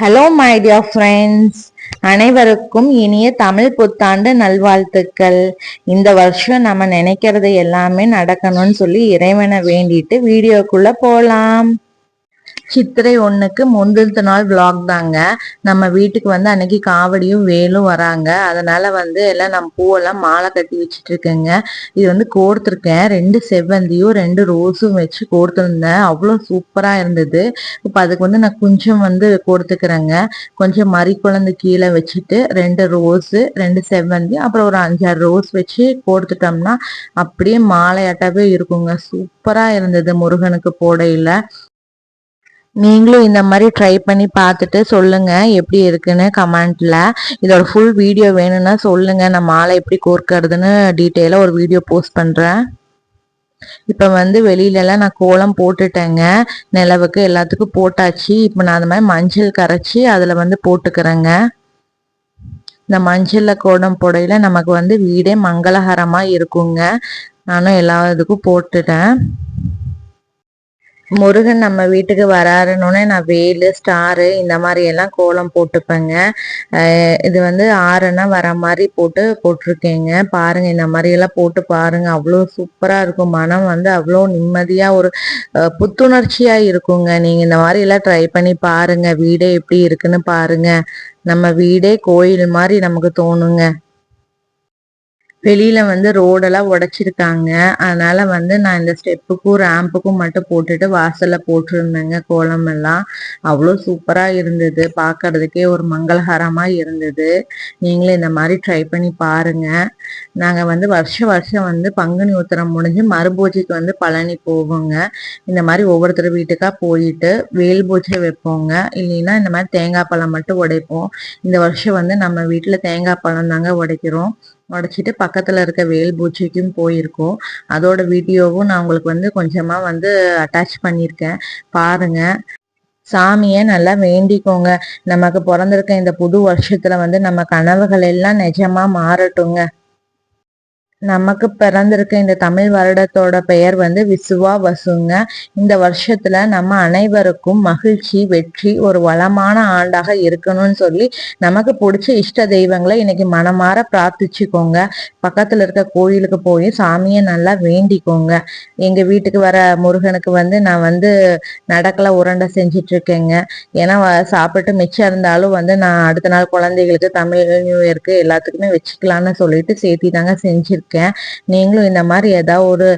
Hello my dear friends அனைவருக்கும் இனிய தமிழ் புத்தாண்டு நல்வாழ்த்துக்கள். இந்த வருஷம் நம்ம நினைக்கிறது எல்லாமே நடக்கணும்னு சொல்லி இறைவனை வேண்டிட்டு வீடியோக்குள்ள போலாம். சித்திரை ஒன்றுக்கு முந்தின நாள் விளாக் தாங்க. நம்ம வீட்டுக்கு வந்து அன்னைக்கு காவடியும் வேலும் வராங்க. அதனால வந்து எல்லாம் நம்ம பூவெல்லாம் மாலை கட்டி வச்சுட்டு இருக்கேங்க இது வந்து கோர்த்துருக்கேன். ரெண்டு செவ்வந்தியும் ரெண்டு ரோஸும் வச்சு கோர்த்துருந்தேன். அவ்வளோ சூப்பராக இருந்தது. இப்போ அதுக்கு வந்து நான் கொஞ்சம் வந்து கோர்த்துக்கிறேங்க. கொஞ்சம் மறி குழந்தை கீழே வச்சுட்டு ரெண்டு ரோஸு ரெண்டு செவ்வந்தி அப்புறம் ஒரு அஞ்சாறு ரோஸ் வச்சு கோர்த்துட்டோம்னா அப்படியே மாலையாட்டாவே இருக்குங்க. சூப்பராக இருந்தது முருகனுக்கு போடையில். நீங்களும் இந்த மாதிரி ட்ரை பண்ணி பார்த்துட்டு சொல்லுங்க எப்படி இருக்குன்னு கமெண்ட்ல இதோட ஃபுல் வீடியோ வேணும்னா சொல்லுங்க. நான் மாலை எப்படி கோர்க்கறதுன்னு டீட்டெயிலாக ஒரு வீடியோ போஸ்ட் பண்றேன். இப்போ வந்து வெளியிலலாம் நான் கோலம் போட்டுட்டேங்க. நிலவுக்கு எல்லாத்துக்கும் போட்டாச்சு. இப்போ நான் அந்த மாதிரி மஞ்சள் கரைச்சி அதில் வந்து போட்டுக்கிறேங்க. இந்த மஞ்சளில் கோலம் புடையில நமக்கு வந்து வீடே மங்களகரமாக இருக்குங்க. நானும் எல்லா இதுக்கும் போட்டுட்டேன். முருகன் நம்ம வீட்டுக்கு வராருன்னு நான் வேலு ஸ்டாரு இந்த மாதிரி எல்லாம் கோலம் போட்டுப்பேங்க. இது வந்து ஆறுனா வர மாதிரி போட்டு போட்டிருக்கேங்க. பாருங்க இந்த மாதிரி எல்லாம் போட்டு பாருங்க. அவ்வளோ சூப்பரா இருக்கும். மனம் வந்து அவ்வளோ நிம்மதியா ஒரு புத்துணர்ச்சியா இருக்குங்க. நீங்க இந்த மாதிரி எல்லாம் ட்ரை பண்ணி பாருங்க. வீடே எப்படி இருக்குன்னு பாருங்க. நம்ம வீடே கோயில் மாதிரி நமக்கு தோணுங்க. வெளியில வந்து ரோடெல்லாம் உடைச்சிருக்காங்க. அதனால வந்து நான் இந்த ஸ்டெப்புக்கும் ரேம்புக்கும் மட்டும் போட்டுட்டு வாசல்ல போட்டிருந்தேங்க கோலம் எல்லாம். அவ்வளோ சூப்பரா இருந்தது. பார்க்கறதுக்கே ஒரு மங்களகரமா இருந்தது. நீங்களும் இந்த மாதிரி ட்ரை பண்ணி பாருங்க. நாங்க வந்து வருஷம் வருஷம் வந்து பங்குனி உத்தரம் முடிஞ்சு மறுபூஜைக்கு வந்து பழனி போவோங்க. இந்த மாதிரி ஒவ்வொருத்தர் வீட்டுக்கா போயிட்டு வேல் பூஜை வைப்போங்க. இல்லைன்னா இந்த மாதிரி தேங்காய் பழம் மட்டும் உடைப்போம். இந்த வருஷம் வந்து நம்ம வீட்டுல தேங்காய் பழம் தாங்க உடைக்கிறோம். உடச்சிட்டு பக்கத்தில் இருக்க வேல் பூச்சிக்கும் போயிருக்கோம். அதோட வீடியோவும் நான் உங்களுக்கு வந்து கொஞ்சமாக வந்து அட்டாச் பண்ணியிருக்கேன். பாருங்கள் சாமியை நல்லா வேண்டிக்கோங்க. நமக்கு பிறந்திருக்க இந்த புது வருஷத்தில் வந்து நம்ம கனவுகள் எல்லாம் நிஜமாக மாறட்டுங்க. நமக்கு பிறந்திருக்க இந்த தமிழ் வருடத்தோட பெயர் வந்து விசுவா வசுங்க. இந்த வருஷத்துல நம்ம அனைவருக்கும் மகிழ்ச்சி வெற்றி ஒரு வளமான ஆண்டாக இருக்கணும்னு சொல்லி நமக்கு பிடிச்ச இஷ்ட தெய்வங்களை இன்னைக்கு மனமாற பிரார்த்திச்சுக்கோங்க. பக்கத்துல இருக்க கோயிலுக்கு போய் சாமியை நல்லா வேண்டிக்கோங்க. எங்க வீட்டுக்கு வர முருகனுக்கு வந்து நான் வந்து நடக்கல உருண்டை செஞ்சிட்டு இருக்கேங்க ஏன்னா சாப்பிட்டு மிச்சம் இருந்தாலும் வந்து நான் அடுத்த நாள் குழந்தைகளுக்கு தமிழ் நியூ இயர்க்கு எல்லாத்துக்குமே வச்சுக்கலான்னு சொல்லிட்டு சேர்த்தி தாங்க செஞ்சிருக்கேன். இருக்கேன். நீங்களும் இந்த மாதிரி ஏதாவது ஒரு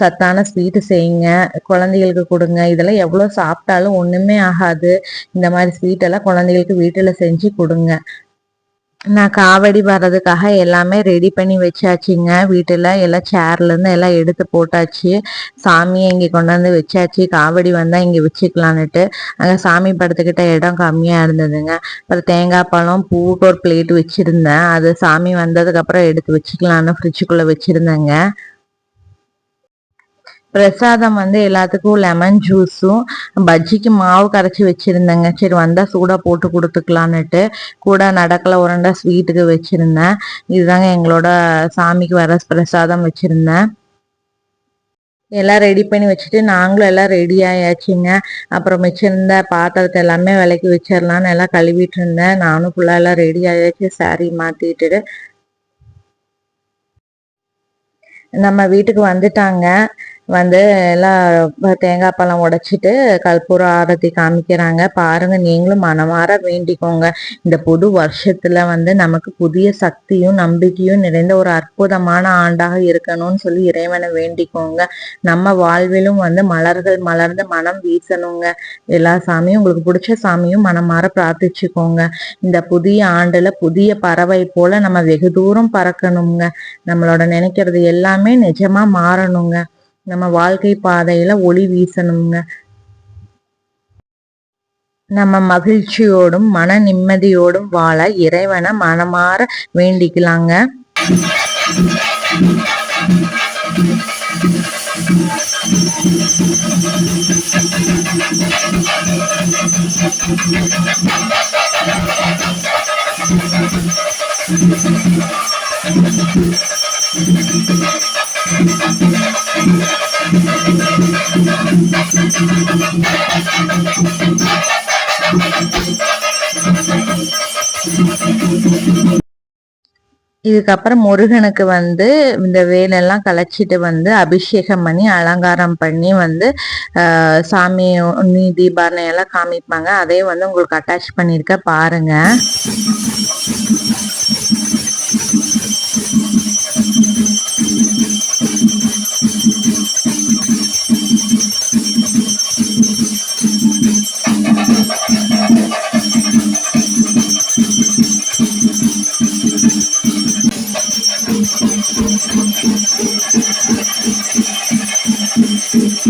சத்தான ஸ்வீட்டு செய்யுங்க. குழந்தைகளுக்கு கொடுங்க. இதெல்லாம் எவ்வளோ சாப்பிட்டாலும் ஒன்றுமே ஆகாது. இந்த மாதிரி ஸ்வீட் எல்லாம் குழந்தைகளுக்கு வீட்டில் செஞ்சு கொடுங்க. நான் காவடி வர்றதுக்காக எல்லாமே ரெடி பண்ணி வச்சாச்சுங்க. வீட்டில் எல்லாம் சேர்லேருந்து எல்லாம் எடுத்து போட்டாச்சு. சாமியை இங்கே கொண்டாந்து வச்சாச்சு. காவடி வந்தால் இங்கே வச்சுக்கலான்ட்டு அங்கே சாமி படத்துக்கிட்ட இடம் கம்மியாக இருந்ததுங்க. அப்புறம் தேங்காய் பழம் பூட்டு ஒரு பிளேட் வச்சுருந்தேன். அது சாமி வந்ததுக்கப்புறம் எடுத்து வச்சுக்கலான்னு ஃப்ரிட்ஜுக்குள்ளே வச்சுருந்தேங்க. பிரசாதம் வந்து எல்லாத்துக்கும் லெமன் ஜூஸும் பஜ்ஜிக்கு மாவு கரைச்சி வச்சிருந்தேங்க. சரி வந்தா சூடா போட்டு கொடுத்துக்கலான்னுட்டு கூட நடக்கல உரண்டா ஸ்வீட்டுக்கு வச்சிருந்தேன். இதுதாங்க எங்களோட சாமிக்கு வர பிரசாதம் வச்சிருந்தேன். எல்லாம் ரெடி பண்ணி வச்சுட்டு நாங்களும் எல்லாம் ரெடி ஆயாச்சுங்க. அப்புறம் மிச்சிருந்த பாத்திரத்தை எல்லாமே விலைக்கு வச்சிடலான்னு எல்லாம் கழுவிட்டு இருந்தேன். நானும் ஃபுல்லாக எல்லாம் ரெடி ஆயாச்சு. சாரி மாத்திட்டு நம்ம வீட்டுக்கு வந்துட்டாங்க. வந்து எல்லாம் தேங்காய் பழம் உடைச்சிட்டு கற்பூர ஆரத்தி காமிக்கிறாங்க. பாருங்க நீங்களும் மனமாற வேண்டிக்கோங்க. இந்த புது வருஷத்துல வந்து நமக்கு புதிய சக்தியும் நம்பிக்கையும் நிறைந்த ஒரு அற்புதமான ஆண்டாக இருக்கணும்னு சொல்லி இறைவனை வேண்டிக்கோங்க. நம்ம வாழ்விலும் வந்து மலர்கள் மலர்ந்து மனம் வீசணுங்க. எல்லா சாமியும் உங்களுக்கு பிடிச்ச சாமியும் மனமாற பிரார்த்திச்சுக்கோங்க. இந்த புதிய ஆண்டுல புதிய பறவை போல நம்ம வெகு தூரம் பறக்கணுங்க. நம்மளோட நினைக்கிறது எல்லாமே நிஜமா மாறணுங்க. நம்ம வாழ்க்கை பாதையில ஒளி வீசணுங்க நம்ம மகிழ்ச்சியோடும் மன நிம்மதியோடும் வாழ இறைவனை மனமாற வேண்டிக்கலாங்க Thank you. இதுக்கப்புறம் முருகனுக்கு வந்து இந்த வேலெல்லாம் கலைச்சிட்டு வந்து அபிஷேகம் பண்ணி அலங்காரம் பண்ணி வந்து சாமி உண்ணி தீபாரணை காமிப்பாங்க. அதையும் வந்து உங்களுக்கு அட்டாச் பண்ணியிருக்க பாருங்க.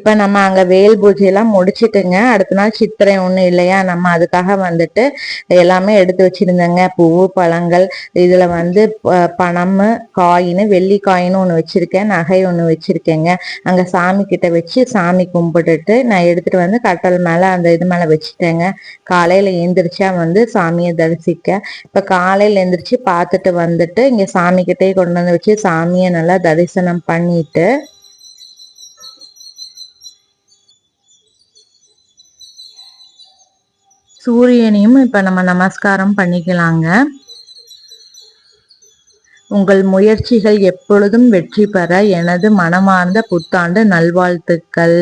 இப்போ நம்ம அங்கே வேல் பூஜையெல்லாம் முடிச்சிட்டுங்க. அடுத்த நாள் சித்திரை ஒன்றும் இல்லையா? நம்ம அதுக்காக வந்துட்டு எல்லாமே எடுத்து வச்சுருந்தேங்க. பூவு பழங்கள் இதில் வந்து பணம் காயின் வெள்ளி காயின் ஒன்று வச்சுருக்கேன். நகை ஒன்று வச்சுருக்கேங்க. அங்கே சாமி கிட்ட வச்சு சாமி கும்பிட்டுட்டு நான் எடுத்துகிட்டு வந்து கட்டல் மேலே அந்த இது மேலே வச்சுட்டேங்க. காலையில் எழுந்திரிச்சா வந்து சாமியை தரிசிக்க. இப்போ காலையில் எழுந்திரிச்சு பார்த்துட்டு வந்துட்டு இங்கே சாமிக்கிட்டே கொண்டு வந்து வச்சு சாமியை நல்லா தரிசனம் பண்ணிட்டு சூரியனையும் இப்போ நம்ம நமஸ்காரம் பண்ணிக்கலாங்க. உங்கள் முயற்சிகள் எப்பொழுதும் வெற்றி பெற எனது மனமார்ந்த புத்தாண்டு நல்வாழ்த்துக்கள்.